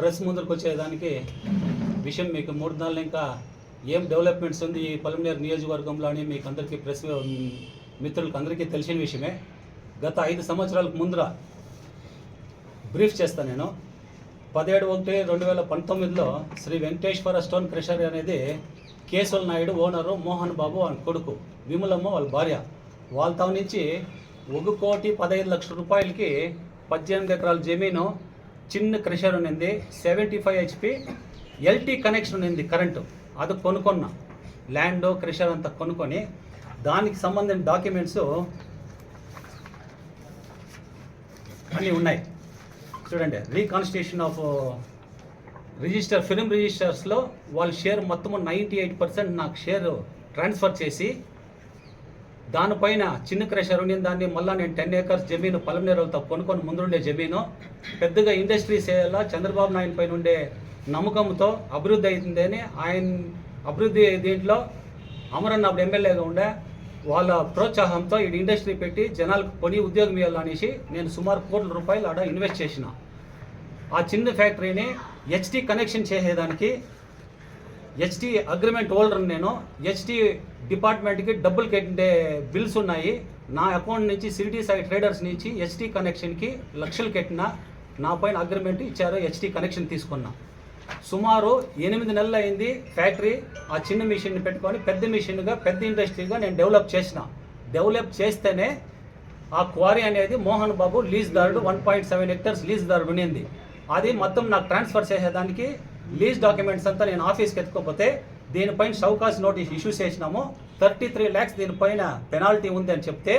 Press ముందరకు వచ్చేదానికి విషయం మీకు మూడు నాలుగు ఇంకా ఏం డెవలప్మెంట్స్ ఉంది ఈ పలమనేరు నియోజకవర్గంలో అని మీకు అందరికీ ప్రెస్ మిత్రులకు అందరికీ తెలిసిన విషయమే. గత ఐదు సంవత్సరాలకు ముందర బ్రీఫ్ చేస్తాను నేను. పదిహేడు ఒకటి రెండు వేల పంతొమ్మిదిలో శ్రీ వెంకటేశ్వర స్టోన్ క్రషర్ అనేది కేశవల్ నాయుడు ఓనరు మోహన్ బాబు ఆయన కొడుకు విమలమ్మ వాళ్ళ భార్య. వాళ్ళ నుంచి ఒక కోటి పదహైదు లక్షల రూపాయలకి పద్దెనిమిది ఎకరాల జమీను చిన్న క్రషర్ ఉన్నింది seventy five HP LT connection ఉన్నింది కరెంటు. అది కొనుక్కున్నా ల్యాండ్ క్రషర్ అంతా కొనుక్కొని దానికి సంబంధించిన డాక్యుమెంట్స్ అన్నీ ఉన్నాయి. చూడండి రీకాన్స్టిట్యూషన్ ఆఫ్ రిజిస్టర్ ఫిలిం రిజిస్టర్స్లో వాళ్ళ షేర్ మొత్తము నైంటీ ఎయిట్ పర్సెంట్ నాకు షేర్ ట్రాన్స్ఫర్ చేసి దానిపైన చిన్న క్రెషర్ ఉండిన దాన్ని మళ్ళీ నేను టెన్ ఏకర్స్ జమీను పలమనేరులతో కొనుక్కొని ముందుండే జమీను పెద్దగా ఇండస్ట్రీస్ చేయాలా చంద్రబాబు నాయుడు పైన ఉండే నమ్మకంతో అభివృద్ధి అవుతుందని ఆయన అభివృద్ధి దీంట్లో అమరన్న అప్పుడు ఎమ్మెల్యేగా ఉండే వాళ్ళ ప్రోత్సాహంతో ఈ ఇండస్ట్రీ పెట్టి జనాలకు కొని ఉద్యోగం ఇవ్వాలనేసి నేను సుమారు కోట్ల రూపాయలు ఆడ ఇన్వెస్ట్ చేసిన. ఆ చిన్న ఫ్యాక్టరీని హెచ్టీ కనెక్షన్ చేసేదానికి హెచ్టీ అగ్రిమెంట్ హోల్డర్ నేను. హెచ్టీ డిపార్ట్మెంట్కి డబ్బులు కట్టే బిల్స్ ఉన్నాయి. నా అకౌంట్ నుంచి సిటీ సైడ్ ట్రేడర్స్ నుంచి హెచ్టీ కనెక్షన్కి లక్షలు కట్టిన నా పైన అగ్రిమెంట్ ఇచ్చారు. హెచ్టీ కనెక్షన్ తీసుకున్నా. సుమారు ఎనిమిది నెలలు అయింది ఫ్యాక్టరీ ఆ చిన్న మిషన్ని పెట్టుకొని పెద్ద మిషన్గా పెద్ద ఇండస్ట్రీగా నేను డెవలప్ చేసిన. డెవలప్ చేస్తేనే ఆ క్వారీ అనేది మోహన్ బాబు లీజ్ దారుడు one point seven hectares lease దారుడు ఉన్నింది. అది మొత్తం నాకు ట్రాన్స్ఫర్ చేసేదానికి లీజ్ డాక్యుమెంట్స్ అంతా నేను ఆఫీస్కి ఎత్తుకోకపోతే దీనిపైన షౌకాస్ నోటీస్ ఇష్యూ చేసినాము. థర్టీ త్రీ ల్యాక్స్ దీనిపైన పెనాల్టీ ఉంది అని చెప్తే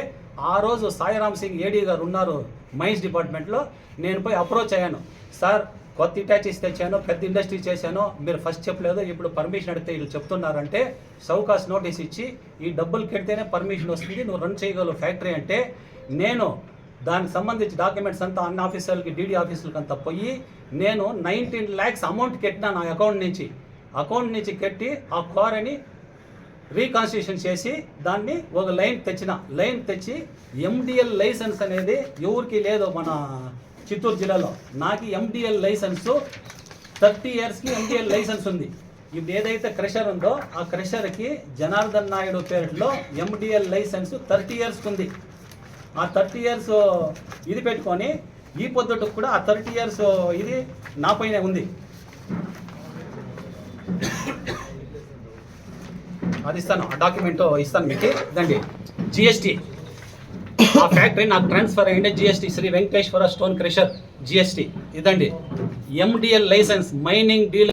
ఆ రోజు సాయిరామ్ సింగ్ ఏడీ గారు ఉన్నారు మైన్స్ డిపార్ట్మెంట్లో. నేను పోయి అప్రోచ్ అయ్యాను. సార్ కొత్త ఇటాచీస్ తెచ్చాను పెద్ద ఇండస్ట్రీ చేశాను మీరు ఫస్ట్ చెప్పలేదు ఇప్పుడు పర్మిషన్ అడిగితే వీళ్ళు చెప్తున్నారంటే సౌకాస్ నోటీస్ ఇచ్చి ఈ డబ్బులు కడితేనే పర్మిషన్ వస్తుంది నువ్వు రన్ చేయగలవు ఫ్యాక్టరీ అంటే నేను దానికి సంబంధించి డాక్యుమెంట్స్ అంతా అన్ని ఆఫీసర్లకి డీడీ ఆఫీసులకి అంతా పోయి నేను నైన్టీన్ ల్యాక్స్ అమౌంట్ కట్టినా నా అకౌంట్ నుంచి. అకౌంట్ నుంచి కట్టి ఆ క్వారీని రీకాన్స్టిట్యూషన్ చేసి దాన్ని ఒక లైన్ తెచ్చిన. లైన్ తెచ్చి ఎండిఎల్ లైసెన్స్ అనేది ఎవరికి లేదు మన చిత్తూరు జిల్లాలో. నాకు ఎండిఎల్ లైసెన్స్ థర్టీ ఇయర్స్కి ఎండిఎల్ లైసెన్స్ ఉంది. ఇప్పుడు ఏదైతే క్రెషర్ ఉందో ఆ క్రెషర్కి జనార్దన్ నాయుడు పేరులో ఎండిఎల్ లైసెన్స్ థర్టీ ఇయర్స్కి ఉంది. ఆ థర్టీ ఇయర్స్ ఇది పెట్టుకొని ఈ పొద్దుటకు కూడా ఆ థర్టీ ఇయర్స్ ఇది నా పైన ఉంది. అది ఇస్తాను ఆ డాక్యుమెంట్ ఇస్తాను మీకు. ఇదండి జిఎస్టీ ఆ ఫ్యాక్టరీ నాకు ట్రాన్స్ఫర్ అయ్యింది GST Sri Venkateswara stone crusher GST ఇదండి ఎండిఎల్ లైసెన్స్ మైనింగ్ డీల్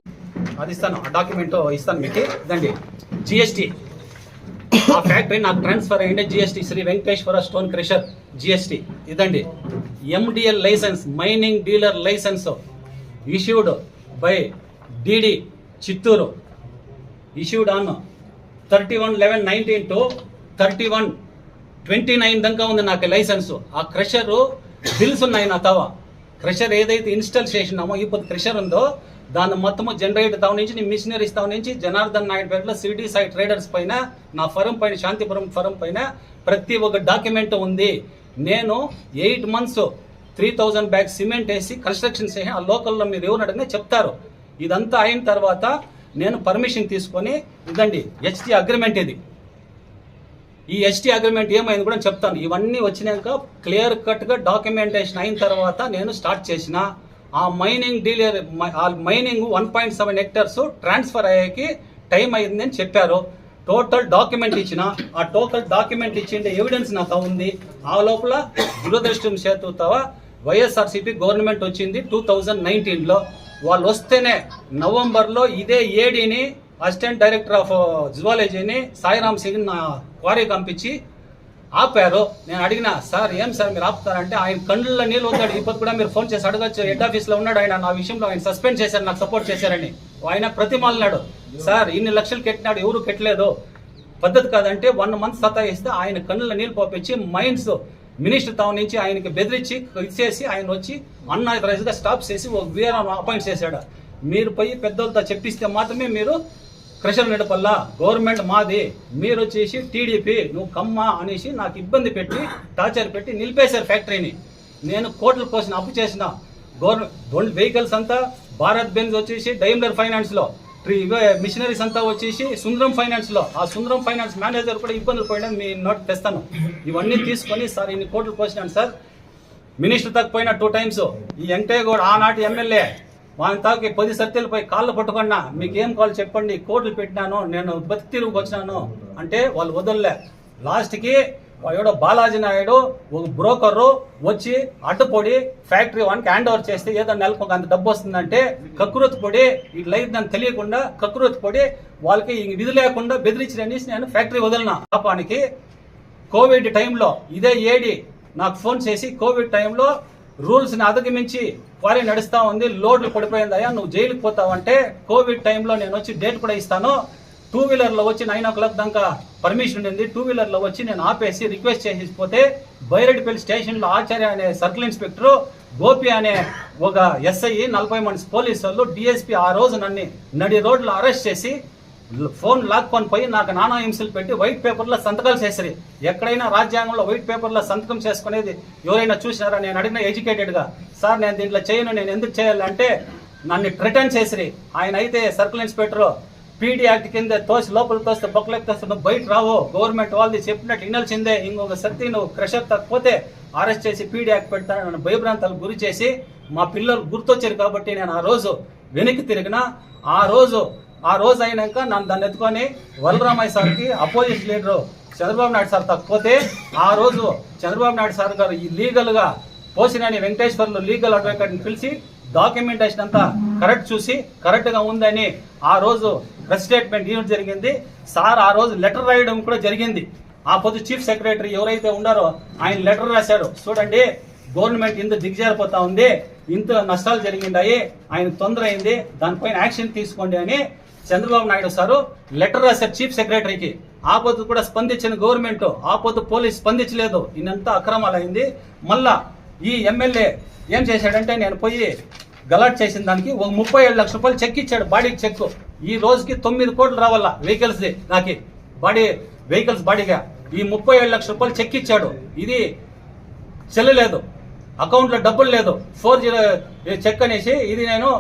అది ఇస్తాను ఆ డాక్యుమెంట్ ఇస్తాను మీకు. ఇదండి జిఎస్టీ ఆ ఫ్యాక్టరీ నాకు ట్రాన్స్ఫర్ అయ్యింది GST. Shri Venkateswara stone crusher GST. ఇదండి. MDL license mining dealer license issued by DD Chittoor. Issued on thirty one eleven nineteen to thirty one twenty nine దాకా ఉంది నాకు లైసెన్స్. ఆ క్రషరు బిల్స్ ఉన్నాయి నా తవ. క్రషర్ ఏదైతే ఇన్స్టాల్ చేసినామో ఇప్పుడు క్రషర్ ఉందో దాన్ని మొత్తము జనరేటర్ తావు నుంచి నీ మిషనరీస్ తావు నుంచి జనార్దన్ నాయుడు పేరులో సిటీ సైడ్ ట్రేడర్స్ పైన నా ఫరం పైన శాంతిపురం ఫరం పైన ప్రతి ఒక్క డాక్యుమెంట్ ఉంది. నేను eight months three thousand bag cement వేసి కన్స్ట్రక్షన్ చేసి ఆ లోకల్లో మీరు ఎవరు అడిగినా చెప్తారు. ఇదంతా అయిన తర్వాత నేను పర్మిషన్ తీసుకొని ఇదండి హెచ్టీ అగ్రిమెంట్ ఇది. ఈ హెచ్టీ అగ్రిమెంట్ ఏమైంది కూడా చెప్తాను. ఇవన్నీ వచ్చినాక క్లియర్ కట్గా డాక్యుమెంటేషన్ అయిన తర్వాత నేను స్టార్ట్ చేసిన ఆ మైనింగ్ డీలర్ ఆ mining one point seven hectares transfer అయ్యేకి time అయింది అని చెప్పారు. టోటల్ డాక్యుమెంట్ ఇచ్చిన ఆ టోటల్ డాక్యుమెంట్ ఇచ్చిండే ఎవిడెన్స్ నాకు ఉంది. ఆ లోపల దురదృష్టం చేతుతావా? వైఎస్ఆర్సీపీ గవర్నమెంట్ వచ్చింది టూ థౌజండ్ నైన్టీన్లో వాళ్ళు వస్తేనే నవంబర్లో ఇదే ఏడీని అసిస్టెంట్ డైరెక్టర్ ఆఫ్ జువాలజీని సాయిరామ్ సింగ్ నా క్వారీ పంపించి ఆపారు? నేను అడిగిన సార్ ఏం సార్ మీరు ఆపుతారంటే ఆయన కళ్ళల్లో నీళ్ళు వద్దాడు ఇప్పుడు కూడా మీరు ఫోన్ చేసి అడగచ్చు. హెడ్ ఆఫీస్లో ఉన్నాడు ఆయన. నా విషయంలో ఆయన సస్పెండ్ చేశారు నాకు సపోర్ట్ చేశారని. ఆయన ప్రతిమాలన్నాడు సార్ ఇన్ని లక్షలు కట్టినాడు ఎవరు కట్టలేదు. పద్ధతి కాదంటే వన్ మంత్ సతాయిస్తే ఆయన కళ్ళ నీళ్ళు పోపించి మైండ్స్ మినిస్టర్ టౌన్ నుంచి ఆయనకి బెదిరించి ఇచ్చేసి ఆయన వచ్చి అన్న గా స్టాప్ చేసి ఒక వేరే అపాయింట్ చేశాడు. మీరు పోయి పెద్దలతో చెప్పిస్తే మాత్రమే మీరు క్రషర్ నడపల్లా గవర్నమెంట్ మాది. మీరు వచ్చేసి టీడీపీ నువ్వు కమ్మ అనేసి నాకు ఇబ్బంది పెట్టి టార్చర్ పెట్టి నిలిపేశారు ఫ్యాక్టరీని. నేను కోట్ల కోసం అప్పు చేసిన. గవర్నమెంట్ వెహికల్స్ అంతా భారత్ బెంజ్ వచ్చేసి డైమ్లర్ ఫైనాన్స్లో ట్రీ- ఇవే మిషనరీస్ అంతా వచ్చేసి సుందరం ఫైనాన్స్లో ఆ సుందరం ఫైనాన్స్ మేనేజర్ కూడా ఇబ్బందులు పోయినా మీ నోట్ తెస్తాను. ఇవన్నీ తీసుకొని సార్ ఇన్ని కోట్లు పోసినాను సార్. మినిస్టర్ తగ్గిపోయిన టూ టైమ్స్ ఈ వెంకటయ్య గౌడ్ ఆనాటి ఎమ్మెల్యే. వాని తాకి పది సత్యలపై కాళ్ళు పట్టుకున్నా మీకు ఏం చెప్పండి? కోట్లు పెట్టినాను నేను బతికి తిరుగుకు వచ్చినాను అంటే వాళ్ళు వదలలే. లాస్ట్కి ఎవడో బాలాజీ నాయుడు ఒక బ్రోకరు వచ్చి అడ్డుపొడి ఫ్యాక్టరీ వానికి హ్యాండ్ ఓవర్ చేస్తే ఏదో నెలకు ఒక అంత డబ్బు వస్తుందంటే కకృతి పొడి ఇట్లా అయిందని తెలియకుండా కకృతి పొడి వాళ్ళకి ఇంక విధి లేకుండా బెదిరించినని నేను ఫ్యాక్టరీ వదిలిన. పాపానికి కోవిడ్ టైంలో ఇదే ఏడి నాకు ఫోన్ చేసి కోవిడ్ టైంలో రూల్స్ని అధిగమించి క్వారీ నడుస్తా ఉంది లోడ్లు పడిపోయిందయ్యా నువ్వు జైలుకి పోతావంటే కోవిడ్ టైంలో నేను వచ్చి డేట్ కూడా ఇస్తాను. టూ వీలర్లో వచ్చి నైన్ ఓ క్లాక్ దాకా పర్మిషన్ ఉండింది. టూ వీలర్లో వచ్చి నేను ఆపేసి రిక్వెస్ట్ చేసి పోతే బైరెడ్డిపల్లి స్టేషన్లో ఆచార్య అనే సర్కిల్ ఇన్స్పెక్టర్ గోపి అనే ఒక ఎస్ఐ నలభై మంది పోలీసు వాళ్ళు డిఎస్పీ ఆ రోజు నన్ను నడి రోడ్లు అరెస్ట్ చేసి ఫోన్ లాక్కొని పోయి నాకు నానా హింసలు పెట్టి వైట్ పేపర్లో సంతకాలు చేసిరి. ఎక్కడైనా రాజ్యాంగంలో వైట్ పేపర్లో సంతకం చేసుకునేది ఎవరైనా చూసినారా? నేను అడిగిన ఎడ్యుకేటెడ్గా సార్ నేను దీంట్లో చేయను నేను ఎందుకు చేయాలంటే నన్ను రిటర్న్ చేసిరి. ఆయన అయితే సర్కిల్ ఇన్స్పెక్టర్ పీడీ యాక్ట్ కింద తోసి లోపల తోస్తే బొక్కలకు తోస్తే నువ్వు బయట రావు. గవర్నమెంట్ వాళ్ళది చెప్పినట్టు వినాల్సిందే. ఇంకొక శక్తి నువ్వు క్రెషర్ తప్పపోతే అరెస్ట్ చేసి పీడీ యాక్ట్ పెడతాను నన్ను భయభ్రాంతాలకు గురి చేసి మా పిల్లలు గుర్తొచ్చారు కాబట్టి నేను ఆ రోజు వెనక్కి తిరిగిన ఆ రోజు ఆ రోజు అయినాక నన్ను దాన్ని ఎత్తుకొని వరలరామయ్య సార్కి opposition leader Chandrababu Naidu sir తక్కువతే ఆ రోజు చంద్రబాబు నాయుడు సార్ గారు ఈ లీగల్గా పోసినని వెంకటేశ్వర్లు లీగల్ అడ్వకేట్ని పిలిచి డాక్యుమెంటేషన్ అంతా కరెక్ట్ చూసి కరెక్ట్గా ఉందని ఆ రోజు ప్రెస్ స్టేట్మెంట్ ఇవ్వడం జరిగింది. సార్ ఆ రోజు లెటర్ రాయడం కూడా జరిగింది. ఆ పొద్దు చీఫ్ సెక్రటరీ ఎవరైతే ఉన్నారో ఆయన లెటర్ రాశారు చూడండి గవర్నమెంట్ ఇంత దిగజారిపోతా ఉంది ఇంత నష్టాలు జరిగిండాయి ఆయన తొందర అయింది దానిపైన యాక్షన్ తీసుకోండి అని చంద్రబాబు నాయుడు సారు లెటర్ రాశారు చీఫ్ సెక్రటరీకి. ఆ పొద్దు కూడా స్పందించిన గవర్నమెంట్ ఆ పొద్దు పోలీస్ స్పందించలేదు. ఇన్నంతా అక్రమాలు అయింది మళ్ళా ఈ ఎమ్మెల్యే ఏం చేశాడంటే నేను పోయి గలాట్ చేసిన దానికి ఒక ముప్పై ఏడు లక్షల రూపాయలు చెక్ ఇచ్చాడు బాడీకి చెక్. ఈ రోజుకి తొమ్మిది కోట్లు రావాలా వెహికల్స్ది నాకు? బాడీ వెహికల్స్ బాడీగా. ఈ ముప్పై ఏడు లక్షల రూపాయలు చెక్ ఇచ్చాడు. ఇది చెల్లలేదు. అకౌంట్లో డబ్బులు లేదు. ఫోర్ జీరో చెక్ అనేసి ఇది నేను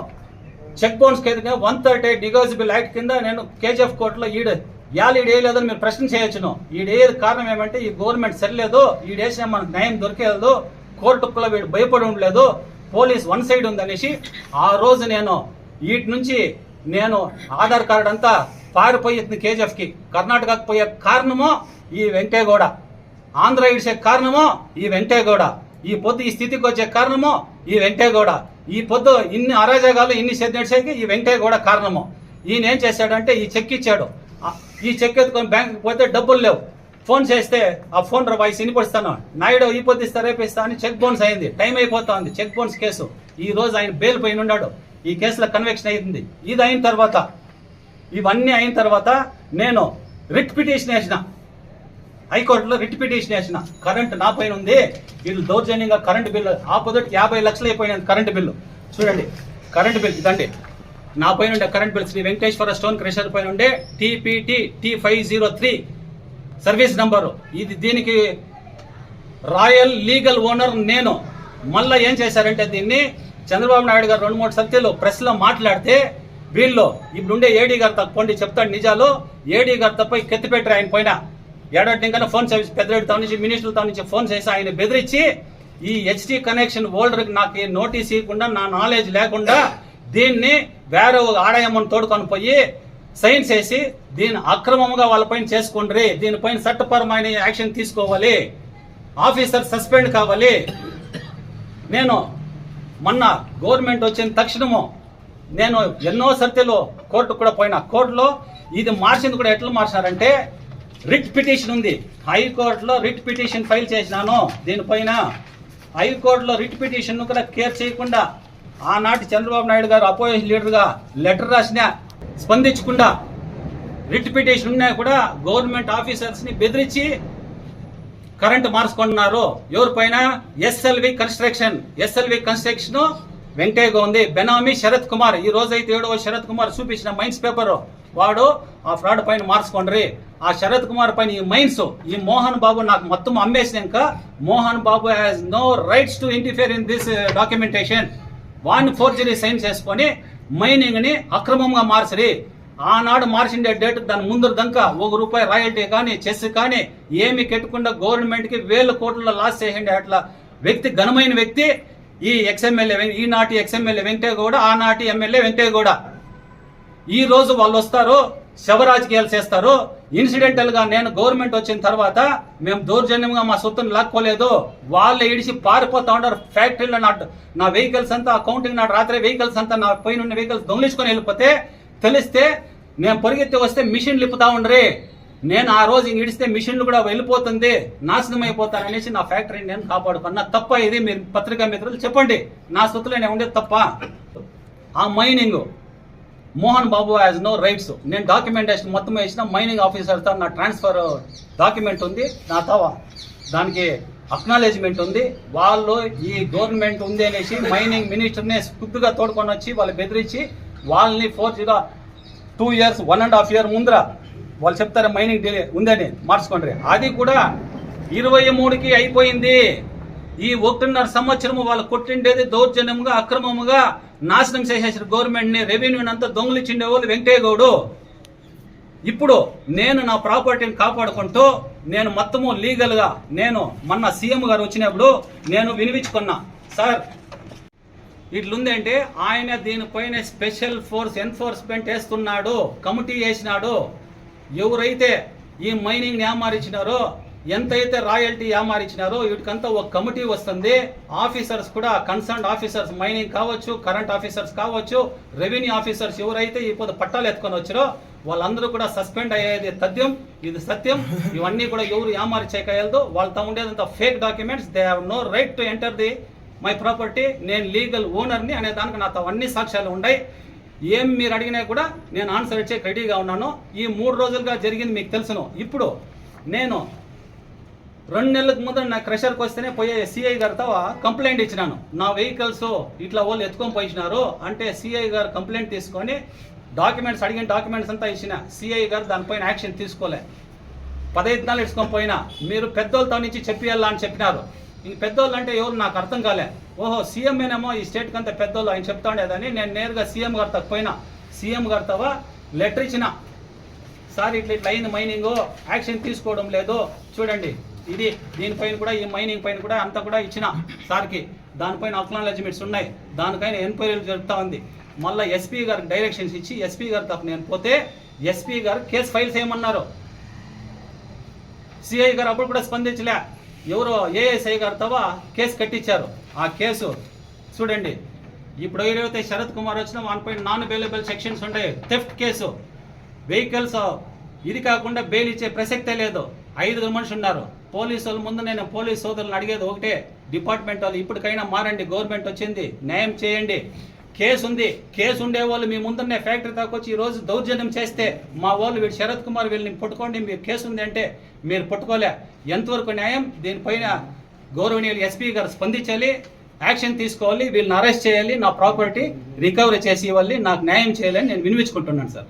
చెక్ బౌన్స్ కింద వన్ థర్టీ డిగోజిబుల్ యాక్ట్ కింద నేను కేజీఎఫ్ కోర్టులో ఈడ ఇవాళ ఈడ వేయలేదని మీరు ప్రశ్న చేయొచ్చును. ఈడే కారణం ఏమంటే ఈ గవర్నమెంట్ సరిలేదు ఈడేసిన మనకు న్యాయం దొరికేదో కోర్టు కూడా వీడు భయపడి ఉండలేదు పోలీస్ వన్ సైడ్ ఉందనేసి ఆ రోజు నేను వీటి నుంచి నేను ఆధార్ కార్డు అంతా పారిపోయింది కేజీఎఫ్కి. కర్ణాటకకు పోయే కారణమో ఈ వెంకయ్యగౌడ ఆంధ్ర ఇడిసే కారణమో ఈ వెంకయ్యగౌడ ఈ పొద్దు ఈ స్థితికి వచ్చే కారణమో ఈ వెంకయ్యగౌడ ఈ పొద్దు ఇన్ని అరాజకాలు ఇన్ని సెద్దేసేకి ఈ వెంకయ్యగౌడ కారణము. ఈయన ఏం చేశాడంటే ఈ చెక్ ఇచ్చాడు. ఈ చెక్ ఎత్తుకొని బ్యాంకుకి పోతే డబ్బులు లేవు. ఫోన్ చేస్తే ఆ ఫోన్ వాయిస్ వినిపిస్తాను నాయుడు ఈ పొద్దు ఇస్తా రేపు ఇస్తా అని చెక్ బౌన్స్ అయింది. టైం అయిపోతుంది. Cheque bounce case. ఈ రోజు ఆయన బెయిల్ పైన ఉన్నాడు. ఈ కేసులో కన్వెక్షన్ అయింది. ఇది అయిన తర్వాత ఇవన్నీ అయిన తర్వాత నేను రిట్ పిటిషన్ వేసిన. హైకోర్టులో రిట్ పిటిషన్ వేసిన. కరెంట్ నా పైన ఉంది. వీళ్ళు దౌర్జన్యంగా కరెంట్ బిల్లు ఆ యాభై లక్షలు అయిపోయినాయి కరెంట్ బిల్లు. చూడండి కరెంట్ బిల్ ఇదండి. నా పైన ఉండే current bill Shri Venkateswara stone crusher పైన ఉండే TPT T five zero three. Service number. ఇది దీనికి రాయల్ లీగల్ ఓనర్ నేను. మళ్ళీ ఏం చేశారంటే దీన్ని చంద్రబాబు నాయుడు గారు రెండు మూడు సత్యలు ప్రెస్లో మాట్లాడితే వీళ్ళు ఇప్పుడుండే ఏడీ గారు తప్పండి చెప్తాడు నిజాలు. ఏడీ గారు తప్ప కెత్తిపెట్టారు ఆయన పైన. ఏడాది ఫోన్ సర్వీస్ పెద్దరెడ్డి నుంచి మినిస్టర్తో నుంచి ఫోన్ చేసి ఆయన బెదిరించి ఈ హెచ్డి కనెక్షన్ హోల్డర్కి నాకు నోటీస్ ఇవ్వకుండా నా నాలెడ్జ్ లేకుండా దీన్ని వేరే ఒక ఆడయమ్మను తోడుకొని పోయి సైన్ చేసి దీన్ని అక్రమంగా వాళ్ళపైన చేసుకుండ్రి దీనిపైన చట్టపరమైన యాక్షన్ తీసుకోవాలి ఆఫీసర్ సస్పెండ్ కావాలి. నేను మొన్న గవర్నమెంట్ వచ్చిన తక్షణము నేను ఎన్నో సర్తిలో కోర్టుకు కూడా పోయినా. కోర్టులో ఇది మార్చింది కూడా ఎట్లా మార్చారంటే రిట్ పిటిషన్ ఉంది. హైకోర్టులో రిట్ పిటిషన్ ఫైల్ చేసినాను. దీనిపైన హైకోర్టులో రిట్ పిటిషన్ కూడా కేర్ చేయకుండా ఆనాటి చంద్రబాబు నాయుడు గారు అపోజిషన్ లీడర్గా లెటర్ రాసిన స్పందించకుండా రిట్ పిటిషన్ ఉన్నా కూడా గవర్నమెంట్ ఆఫీసర్స్ని బెదిరించి కరెంట్ మార్చుకుంటున్నారు. ఎవరి పైన? ఎస్ఎల్వి కన్స్ట్రక్షన్ ఎస్ఎల్వి కన్స్ట్రక్షన్ వెంకయ్యగా ఉంది. బెనామీ శరత్ కుమార్. ఈ రోజైతే ఏడవ శరత్ కుమార్ చూపించిన మైన్స్ పేపర్. వాడు ఆ ఫ్రాడ్ పైన మార్చుకోండి ఆ శరత్ కుమార్ పైన ఈ మైన్స్ ఈ మోహన్ బాబు నాకు మొత్తం అమ్మేసినాక Mohan Babu has no rights to interfere in this documentation వాడిని ఫోర్జరీ సైన్ చేసుకొని మైనింగ్ని అక్రమంగా మార్చరి. ఆనాడు మార్చిండే డేట్ దాని ముందు దంక ఒక రూపాయి రాయల్టీ కానీ చెస్ కానీ ఏమి కెట్టకుండా గవర్నమెంట్కి వేల కోట్ల లాస్ చేసిండే అట్లా వ్యక్తి ఘనమైన వ్యక్తి ఈ ఎక్స్ఎమ్మెల్యే ఈనాటి ఎక్స్ఎమ్మెల్యే వెంకటేగౌడ ఆనాటి ఎమ్మెల్యే వెంకటేగౌడ ఈ రోజు వాళ్ళు వస్తారు శవ రాజకీయాలు చేస్తారు ఇన్సిడెంటల్గా నేను గవర్నమెంట్ వచ్చిన తర్వాత మేము దౌర్జన్యంగా మా సొత్తును లాక్కోలేదు. వాళ్ళు ఇడిచి పారిపోతా ఉంటారు ఫ్యాక్టరీలో నా నా వెహికల్స్ అంతా అకౌంటింగ్ నా రాత్రి వెహికల్స్ అంతా నా పైన ఉన్న వెహికల్స్ దొంగిలించుకొని వెళ్ళిపోతే తెలిస్తే నేను పరిగెత్తి వస్తే మిషన్ ఇప్పుతా ఉండరే. నేను ఆ రోజు ఇడిస్తే మిషన్లు కూడా వెళ్ళిపోతుంది నాశనం అయిపోతాననేసి నా ఫ్యాక్టరీని నేను కాపాడుకున్నా. తప్ప ఇది మీరు పత్రికా మిత్రులు చెప్పండి. నా సొత్తులోనే ఉండేది తప్ప. ఆ mining Mohan Babu has no rights నేను డాక్యుమెంటేషన్ మొత్తం వేసిన మైనింగ్ ఆఫీసర్ తా నా ట్రాన్స్ఫర్ డాక్యుమెంట్ ఉంది నా తవ దానికి అక్నాలెడ్జ్మెంట్ ఉంది. వాళ్ళు ఈ గవర్నమెంట్ ఉంది అనేసి మైనింగ్ మినిస్టర్ని కుద్దుగా తోడుకొని వచ్చి వాళ్ళు బెదిరించి వాళ్ళని four zero two years one and half year ముందర వాళ్ళు చెప్తారు మైనింగ్ డిలే ఉందని మార్చుకోండి. అది కూడా ఇరవై మూడుకి అయిపోయింది. ఈ ఒకటిన్నర సంవత్సరము వాళ్ళు కొట్టిండేది దౌర్జన్యముగా అక్రమముగా నాశనం చేసేసారు గవర్నమెంట్ని రెవెన్యూని అంతా దొంగలిచ్చిండే వాళ్ళు వెంకటేగౌడు ఇప్పుడు నేను నా ప్రాపర్టీని కాపాడుకుంటూ నేను మొత్తము లీగల్గా నేను మొన్న సీఎం గారు వచ్చినప్పుడు నేను వినిపించుకున్నా. సార్ ఇట్లుందంటే ఆయన దీనిపైన స్పెషల్ ఫోర్స్ ఎన్ఫోర్స్మెంట్ వేస్తున్నాడు కమిటీ వేసినాడు. ఎవరైతే ఈ మైనింగ్ ఏమారించినారో ఎంతైతే రాయల్టీ ఏమారించినారో వీటికంతా ఒక కమిటీ వస్తుంది. ఆఫీసర్స్ కూడా కన్సర్న్ ఆఫీసర్స్ మైనింగ్ కావచ్చు కరెంట్ ఆఫీసర్స్ కావచ్చు రెవెన్యూ ఆఫీసర్స్ ఎవరైతే ఇప్పుడు పట్టాలు ఎత్తుకొని వచ్చారో వాళ్ళందరూ కూడా సస్పెండ్ అయ్యేది తథ్యం ఇది సత్యం. ఇవన్నీ కూడా ఎవరు ఏమారిచేయగలదు వాళ్ళతో ఉండేదంతా fake documents. They have no right to enter the my property. నేను లీగల్ ఓనర్ని అనే దానికి నాతో అన్ని సాక్ష్యాలు ఉన్నాయి ఏం మీరు అడిగినా కూడా నేను ఆన్సర్ ఇచ్చే రెడీగా ఉన్నాను. ఈ మూడు రోజులుగా జరిగింది మీకు తెలుసును. ఇప్పుడు నేను రెండు నెలలకు ముందు నా క్రెషర్కి వస్తేనే పోయే సిఐ గారితో కంప్లైంట్ ఇచ్చినాను. నా వెహికల్స్ ఇట్లా వాళ్ళు ఎత్తుకొని పోయినారు అంటే సిఐ గారు కంప్లైంట్ తీసుకొని డాక్యుమెంట్స్ అడిగిన డాక్యుమెంట్స్ అంతా ఇచ్చిన సిఐ గారు దానిపైన యాక్షన్ తీసుకోలే. పదహైదు నెలలు ఇచ్చుకొని పోయినా. మీరు పెద్దోళ్ళతో నుంచి చెప్పియాలా అని చెప్పినారు. ఇంక పెద్దోళ్ళు అంటే ఎవరు నాకు అర్థం కాలే. ఓహో సీఎంఏనేమో ఈ స్టేట్కి కంతా పెద్దోళ్ళు ఆయన చెప్తా ఉండేదని నేను నేరుగా సీఎం గారితో పోయినా. సీఎం గారితో లెటర్ ఇచ్చిన. సార్ ఇట్లా ఇట్లా అయింది మైనింగ్ యాక్షన్ తీసుకోవడం లేదు. చూడండి. ఇది దీనిపైన కూడా ఈ మైనింగ్ పైన కూడా అంతా కూడా ఇచ్చిన సార్కి దానిపైన అక్నాలజ్మెంట్స్ ఉన్నాయి. దానిపైన ఎంక్వైరీలు జరుగుతూ ఉంది. మళ్ళీ ఎస్పీ గారికి డైరెక్షన్స్ ఇచ్చి ఎస్పీ గారి తప్ప నేను పోతే ఎస్పీ గారు కేసు ఫైల్ చేయమన్నారు. సిఐ గారు అప్పుడు కూడా స్పందించలే. ఎవరో ఏఎస్ఐ గారు తవ కేసు కట్టించారు. ఆ కేసు చూడండి. ఇప్పుడు ఏదైతే శరత్ కుమార్ వచ్చిన one point non available sections ఉంటాయి థెఫ్ట్ కేసు. వెహికల్స్ ఇది కాకుండా బెయిల్ ఇచ్చే ప్రసక్తే లేదు. ఐదుగురు మనుషులు ఉన్నారు. పోలీసు వాళ్ళ ముందు నేను పోలీస్ సోదరులను అడిగేది ఒకటే డిపార్ట్మెంట్ వాళ్ళు ఇప్పటికైనా మారండి గవర్నమెంట్ వచ్చింది న్యాయం చేయండి కేసు ఉంది కేసు ఉండే వాళ్ళు మీ ముందున్నే ఫ్యాక్టరీ దాకా వచ్చి రోజు దౌర్జన్యం చేస్తే మా వాళ్ళు వీడు శరత్ కుమార్ వీళ్ళని పట్టుకోండి మీరు కేసు ఉంది అంటే మీరు పట్టుకోలే. ఎంతవరకు న్యాయం? దీనిపైన గౌరవనీయులు ఎస్పీ గారు స్పందించాలి యాక్షన్ తీసుకోవాలి వీళ్ళని అరెస్ట్ చేయాలి నా ప్రాపర్టీ రికవరీ చేసి ఇవ్వాలి నాకు న్యాయం చేయాలని నేను వినిపించుకుంటున్నాను సార్.